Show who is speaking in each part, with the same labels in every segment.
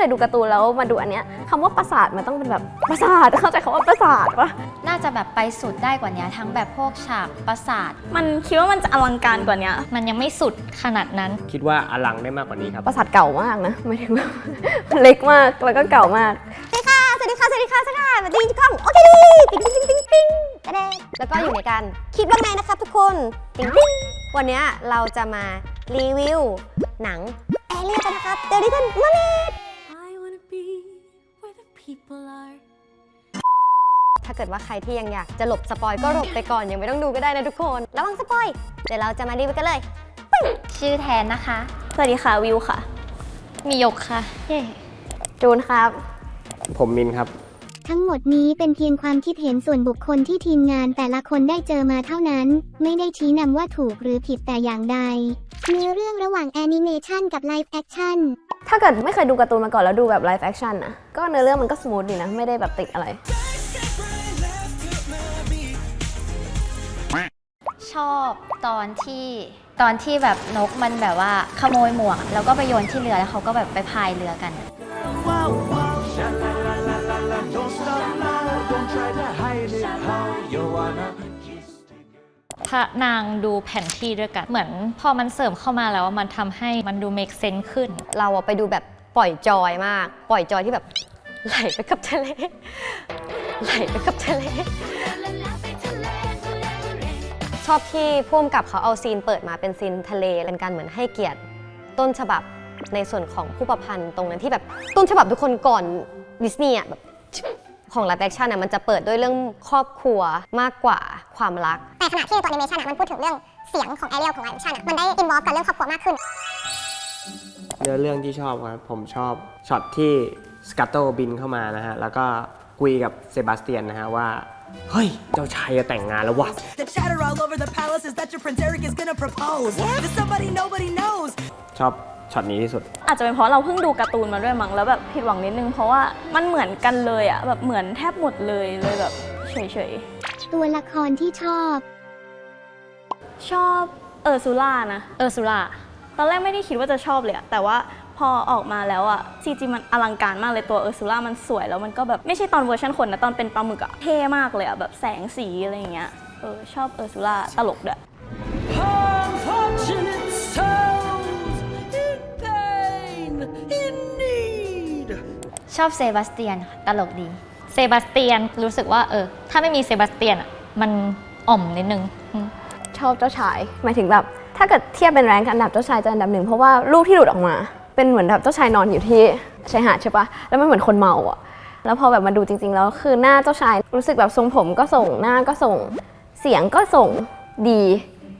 Speaker 1: เคยดูการ์ตูนแล้วมาดูอันเนี้ยคำว่าปราสาทมันต้องเป็นแบบปราสาทเข้าใจคำว่าปราสาทปะ
Speaker 2: น่าจะแบบไปสุดได้กว่านี้ทั้งแบบพวกฉากปราสาท
Speaker 1: มันคิดว่ามันจะอลังการกว่าเนี้ย
Speaker 2: มันยังไม่สุดขนาดนั้น
Speaker 3: คิดว่าอลังได้มากกว่านี้ครับ
Speaker 1: ปราสาทเก่ามากนะไม่ถึงแบบเล็กมากแล้วก็เก่ามากสวัสดีค่ะ สวัสดีค่ะ สวัสดีค่ะสวัสดีค่ะสวัสดีทุกคนโอเคดีปิ๊งปิ๊งปิ๊งปิ๊งตะเดงแล้วก็อยู่ในการคิดว่าไงนะครับทุกคนปิ๊งปิ๊งวันเนี้ยเราจะมารีวิวหนังแอเรียกันนะครับเดลิทันมาเล
Speaker 4: I people are.
Speaker 1: ถ้าเกิดว่าใครที่ยังอยากจะหลบสปอยก็หลบไปก่อนยังไม่ต้องดูก็ได้นะทุกคนระวังสปอยเดี๋ยวเราจะมารีวิวกันเลย
Speaker 2: ชื่อแทนนะคะ
Speaker 1: สวัสดีค่ะวิวค่ะ
Speaker 2: มียกค่ะเย้
Speaker 1: จูนครับ
Speaker 3: ผมมินครับ
Speaker 5: ทั้งหมดนี้เป็นเพียงความคิดเห็นส่วนบุคคลที่ทีมงานแต่ละคนได้เจอมาเท่านั้น ไม่ได้ชี้นำว่าถูกหรือผิดแต่อย่างใดเนื้อเรื่องระหว่างแอนิเมชันกับไลฟ์แอคชั่น
Speaker 1: ถ้าเกิดไม่เคยดูการ์ตูนมาก่อนแล้วดูแบบไลฟ์แอคชั่นนะก็เนื้อเรื่องมันก็สมูทดีนะ ไม่ได้แบบติดอะไร
Speaker 2: ชอบตอนที่ตอนที่แบบนกมันแบบว่าขโมยหมวก แล้วก็ไปโยนที่เรือแล้วเขาก็แบบไปพายเรือกัน พระนางดูแผนที่ด้วยกัน เหมือนพอมันเสริมเข้ามาแล้วมันทำให้มันดู make sense ขึ้น
Speaker 1: เราอะไปดูแบบปล่อยจอยมาก ปล่อยจอยที่แบบไหลไปกับทะเล ไหลไปกับทะเล ชอบที่พ่วงกับเขาเอาซีนเปิดมาเป็นซีนทะเลเป็นการเหมือนให้เกียรติ ต้นฉบับในส่วนของผู้ประพันธ์ตรงนั้นที่แบบต้นฉบับทุกคนก่อนดิสนีย์อะแบบ ของไลฟ์แอคชั่นอะมันจะเปิดด้วยเรื่องครอบครัวมากกว่าความรัก
Speaker 6: แต่ขณะที่ในตัวแอนิเมชันอะมันพูดถึงเรื่องเสียงของแอเรียลของไลฟ์แอคชั่นอะมันได้อินวอลกับเรื่องครอบครัวมากขึ้น
Speaker 3: เนื้อเรื่องที่ชอบครับผมชอบช็อตที่สกัตโตบินเข้ามานะฮะ แล้วก็คุยกับเซบาสเตียนนะฮะว่า เฮ้ย เจ้าชายจะแต่งงานแล้ววะ
Speaker 7: The chatter all over the palace is that your Prince Eric is gonna propose to somebody nobody knows.
Speaker 3: ชอบ ช็อตนี้ที่สุด
Speaker 8: อาจจะเป็นเพราะเราเพิ่งดูการ์ตูนมาด้วยมั้งแล้วแบบผิดหวังนิดนึงเพราะว่ามันเหมือนกันเลยอะแบบเหมือนแทบหมดเลยเลยแบบเฉย
Speaker 5: ตัวละครที่ชอบ
Speaker 8: ๆ ชอบเออร์ซูล่านะ
Speaker 2: เออสุรา
Speaker 8: ตอนแรกไม่ได้คิดว่าจะชอบเลยอะแต่ว่าพอออกมาแล้วอะซีจีมันอลังการมากเลยตัวเออร์ซูล่ามันสวยแล้วมันก็แบบไม่ใช่ตอนเวอร์ชันคนนะ ตอนเป็นปลาหมึกอะเท่มากเลยอะแบบแสงสีอะไรอย่างเงี้ย เออชอบเออร์ซูล่าตลกด้วย
Speaker 7: Unfortunate
Speaker 2: อบเซบาสเตียนตลกดี เซบาสเตียนรู้สึกว่าเออ ถ้าไม่มีเซบาสเตียนอะมันอ่อมนิดนึงอืม
Speaker 1: ชอบเจ้าชายหมายถึงแบบ ถ้าเกิดเทียบเป็นแรงอันดับเจ้าชายจะอันดับหนึ่งเพราะว่ารูปที่หลุดออกมา เป็นเหมือนแบบเจ้าชายนอนอยู่ที่ชายหาดใช่ปะแล้วมันเหมือนคนเมาอะแล้วพอแบบมาดูจริง ๆ แล้วคือหน้าเจ้าชายรู้สึกแบบทรงผมก็ส่งหน้าก็ส่งเสียงก็ส่งดี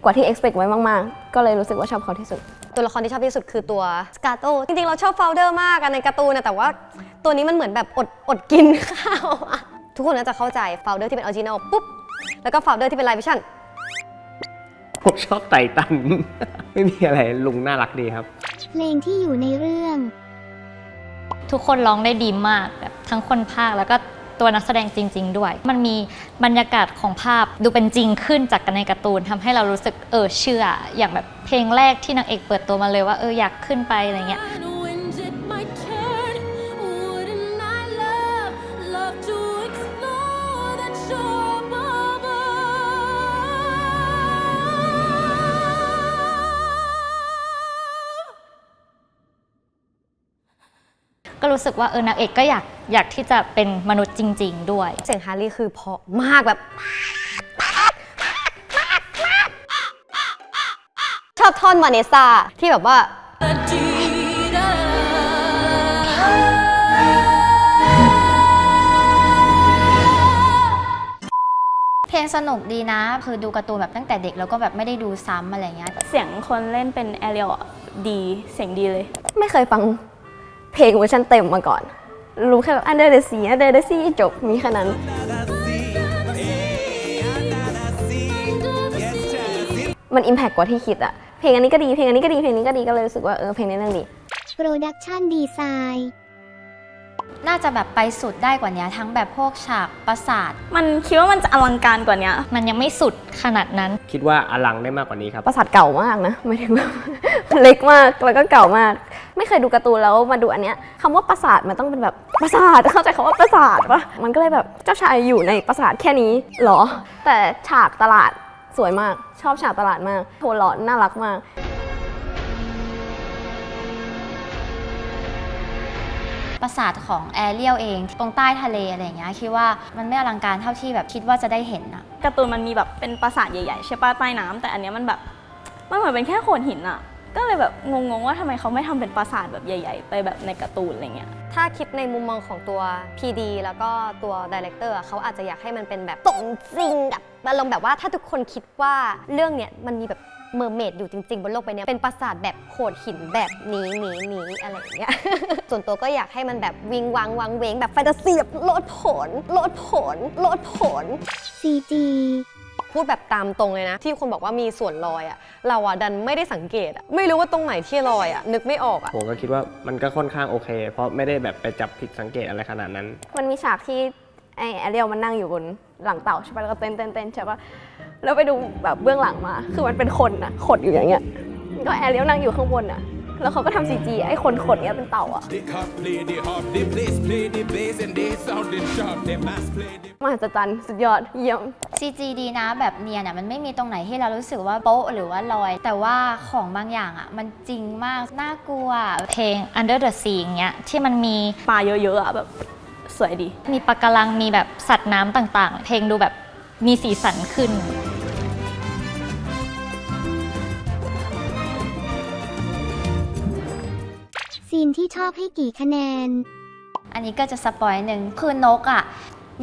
Speaker 1: กว่าที่ expect ไว้มากๆ ก็เลยรู้สึกว่าชอบเขาที่สุด ตัวละครที่ชอบที่สุดคือตัวสกาโตจริงๆ เราชอบฟาวเดอร์มากอะในการ์ตูนนะแต่ว่า ตัวนี้มันเหมือนแบบอดอดกินข้าวอะทุกคนน่าจะเข้าใจฟาวเดอร์ที่เป็นออริจินอลปุ๊บ แล้วก็ฟาวเดอร์ที่เป็นไลฟ์วิชั่น
Speaker 3: ผมชอบไตตัน ไม่มีอะไรลุงน่ารักดีครับ
Speaker 5: เพลงที่อยู่ในเรื่อง
Speaker 2: ทุกคนร้องได้ดีมากแบบทั้งคนภาคแล้วก็ตัวนักแสดงจริง ๆ ด้วย มันมีบรรยากาศของภาพดูเป็นจริงขึ้นจากในการ์ตูนทำให้เรารู้สึกเออเชื่อ อย่างแบบเพลงแรกที่นางเอกเปิดตัวมาเลยว่าเอออยากขึ้นไปอะไรเงี้ย ก็รู้สึกว่าเออนางเอกก็อยากอยากที่จะเป็นมนุษย์จริง ๆ ด้วย
Speaker 1: เสียงฮาร์รี่คือเพราะมากแบบ ชอบท่อนวาเนสซาที่แบบว่า
Speaker 2: เพลงสนุกดีนะ คือดูการ์ตูนแบบตั้งแต่เด็กแล้วก็แบบไม่ได้ดูซ้ำอะไรเงี้ย
Speaker 8: เสียงคนเล่นเป็นแอเรียลดีเสียงดีเลย
Speaker 1: ไม่เคยฟัง เพลงเวอร์ชันเต็มมาก่อน รู้แค่แบบ Under the Sea Under the Sea จบมีแค่นั้น มันอิมแพกกว่าที่คิดอะเพลงอันนี้ก็ดีเพลงอันนี้ก็ดีเพลงนี้ก็ดีก็เลยรู้สึกว่าเออเพลงนี้เรื่องดี
Speaker 5: โปรดักชันดีไซน์
Speaker 2: น่าจะแบบไปสุดได้กว่านี้ทั้งแบบพวกฉากปราสาท
Speaker 8: มันคิดว่ามันจะอลังการกว่านี้
Speaker 2: มันยังไม่สุดขนาดนั้น
Speaker 3: คิดว่าอลังได้มากกว่านี้ครับ
Speaker 1: ปราสาทเก่ามากนะไม่ถึงแบบเล็กมากแล้วก็เก่ามาก ไม่เคยดูการ์ตูนแล้วมาดูอันเนี้ยคำว่าปราสาทมันต้องเป็นแบบปราสาทเข้าใจคำว่าปราสาทปะมันก็เลยแบบเจ้าชายอยู่ในปราสาทแค่นี้เหรอ แต่ฉากตลาดสวยมาก ชอบฉากตลาดมาก โทนหลอนน่ารักมาก
Speaker 9: ปราสาทของแอเรียลเอง ตรงใต้ทะเลอะไรอย่างเงี้ยคิดว่ามันไม่อลังการเท่าที่แบบคิดว่าจะได้เห็นอะ
Speaker 8: การ์ตูนมันมีแบบเป็นปราสาทใหญ่ๆใช่ปะใต้น้ำแต่อันเนี้ยมันแบบมันเหมือนเป็นแค่โขดหินอะ ก็เลยแบบงงๆว่าทำไมเขาไม่ทำเป็นปราสาทแบบใหญ่ ๆ ไปแบบในการ์ตูนอะไรเงี้ย
Speaker 10: ถ้าคิดในมุมมองของตัว PD แล้วก็ตัวดีเลกเตอร์เขาอาจจะอยากให้มันเป็นแบบสมจริงแบบอารมณ์แบบว่าถ้าทุกคนคิดว่าเรื่องเนี้ยมันมีแบบเมอร์เมดอยู่จริง ๆ บนโลกใบนี้เป็นปราสาทแบบโขดหินแบบนี้นี้นี้อะไรอย่างเงี้ย ส่วนตัวก็อยากให้มันแบบวิงวังวังเวงแบบแฟนตาซีแบบโลดผลโลดผลโลดผล
Speaker 5: CG
Speaker 10: พูดแบบตามตรงเลยนะ ที่คนบอกว่ามีส่วนลอยอะเราอะดันไม่ได้สังเกตอะไม่รู้ว่าตรงไหนที่ลอยอะนึกไม่ออกอะ
Speaker 3: ผมก็คิดว่ามันก็ค่อนข้างโอเค เพราะไม่ได้แบบไปจับผิดสังเกตอะไรขนาดนั้น
Speaker 1: มันมีฉากที่ไอแอเรียลมันนั่งอยู่บนหลังเต่าใช่ปะแล้วก็เต้นเต้นเต้นใช่ปะแล้วไปดูแบบเบื้องหลังมา คือมันเป็นคนนะขดอยู่อย่างเงี้ยก็แอเรียลนั่งอยู่ข้างบนอะ แล้วเขาก็ทำซีจีไอคนขดเนี้ยเป็นเต่าอะ
Speaker 11: The cop play the harp, the place play the bass, and they sounding sharp. The mass play the
Speaker 1: มหัศจรรย์สุดยอดเยี่ยม
Speaker 9: CG ดีนะแบบเนียนอะมันไม่มีตรงไหนที่เรารู้สึกว่าโป๊ะหรือว่าลอย แต่ว่าของบางอย่างอะมันจริงมากน่ากลัว
Speaker 2: เพลง Under the Sea อย่างเงี้ยที่มันมี
Speaker 8: ปลาเยอะๆอะแบบสวยดี
Speaker 2: มีปะการังมีแบบสัตว์น้ำต่างๆ เพลงดูแบบมีสีสันขึ้น
Speaker 5: ซีนที่ชอบให้กี่คะแนน
Speaker 9: อันนี้ก็จะสปอยหนึ่งคือนกอะ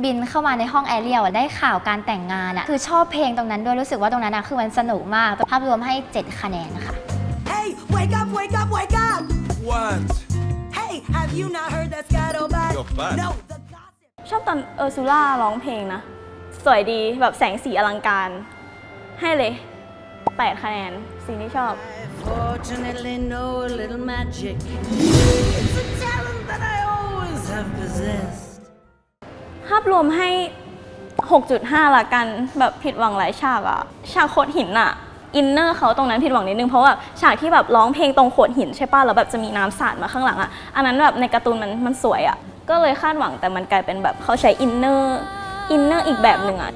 Speaker 9: บินเข้ามาในห้องแอเรียลอะได้ข่าวการแต่งงานอะคือชอบเพลงตรงนั้นด้วยรู้สึกว่าตรงนั้นอะคือมันสนุกมากภาพรวมให้ 7 คะแนนค่ะ
Speaker 7: Hey, wake up, wake up, wake up!
Speaker 11: What?
Speaker 7: Hey, have you not heard that scuttlebutt?
Speaker 11: You're fat.
Speaker 7: No, the gossip.
Speaker 8: ชอบตอนเออร์ซูล่าร้องเพลงนะ สวยดีแบบแสงสีอลังการ ให้เลย 8 คะแนนสิ่งที่ชอบ
Speaker 7: Fortunately, know a little magic. It's a talent that I always have possessed.
Speaker 8: ภาพรวมให้ 6.5 ละกันแบบผิดหวังหลายฉากอะฉากโขดหินอะอินเนอร์เขาตรงนั้นผิดหวังนิดนึงเพราะว่าฉากที่แบบร้องเพลงตรงโขดหินใช่ป่ะแล้วแบบจะมีน้ำสาดมาข้างหลังอะอันนั้นแบบในการ์ตูนมันมันสวยอะก็เลยคาดหวังแต่มันกลายเป็นแบบเขาใช้อินเนอร์อินเนอร์อีกแบบหนึ่งอะ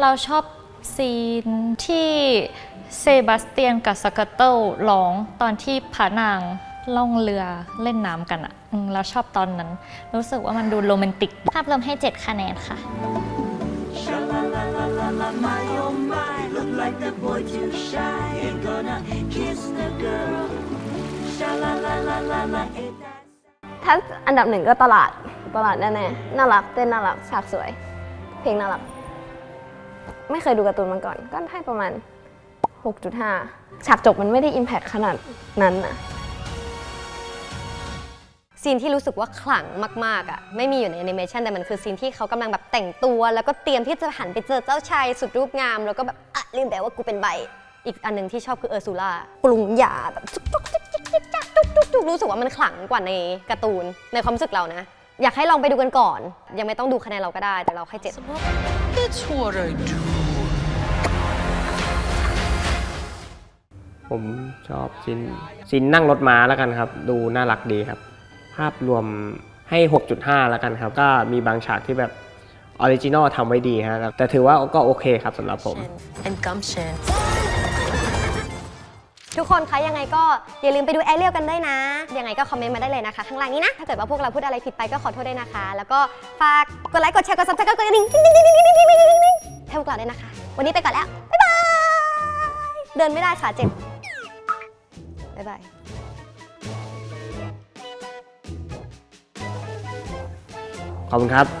Speaker 2: เราชอบซีนที่เซบาสเตียนกับสกัตเติลร้องตอนที่พระนางล่องเรือเล่นน้ำกันอะเราชอบตอนนั้น รู้สึกว่ามันดูโรแมนติก ภาพรวมให้ 7 คะแนนค่ะ
Speaker 1: ถ้าอันดับหนึ่งก็ตลาด ตลาดแน่ๆ น่ารัก เต้นน่ารัก ฉากสวย เพลงน่ารัก ไม่เคยดูการ์ตูนมาก่อน ก็ให้ประมาณ 6.5 ฉากจบมันไม่ได้อิมแพคขนาดนั้นนะ
Speaker 10: ซีนที่รู้สึกว่าขลังมากๆอะไม่มีอยู่ในแอนิเมชันแต่มันคือซีนที่เขากำลังแบบแต่งตัว แล้วก็เตรียมที่จะหันไปเจอเจ้าชายสุดรูปงาม แล้วก็แบบอะลืมแต่ว่ากูเป็นใบ อีกอันหนึ่งที่ชอบคือเออร์ซูล่าปรุงยาแบบจุกจุกจิกจิกจิกจักจุกจุกจุกรู้สึกว่ามันขลังกว่าในการ์ตูนในความรู้สึกเรานะ อยากให้ลองไปดูกันก่อน ยังไม่ต้องดูคะแนนเราก็ได้แต่เราให้เจ็ด
Speaker 11: That's what I do.
Speaker 3: ผมชอบซินซินนั่งรถม้าแล้วกันครับ ดูน่ารักดีครับ ภาพรวมให้ 6.5 แล้วกันครับ ก็มีบางฉากที่แบบออริจินอลทำไว้ดีฮะแต่ถือว่าก็โอเคครับสำหรับผม
Speaker 10: ทุกคนคะยังไงก็อย่าลืมไปดูแอรเรียลกันด้วยนะ ยังไงก็คอมเมนต์มาได้เลยนะคะ ข้างล่างนี้นะ ถ้าเกิดว่าพวกเราพูดอะไรผิดไปก็ขอโทษด้วยนะคะ แล้วก็ฝากกดไลค์กดแชร์กดซับสไครต์กดกระดิ่ง ด้วยนะคะ วันนี้ไปก่อนแล้ว บ๊ายบาย เดินไม่ได้ขาเจ็บ บ๊ายบาย
Speaker 3: ขอบคุณครับ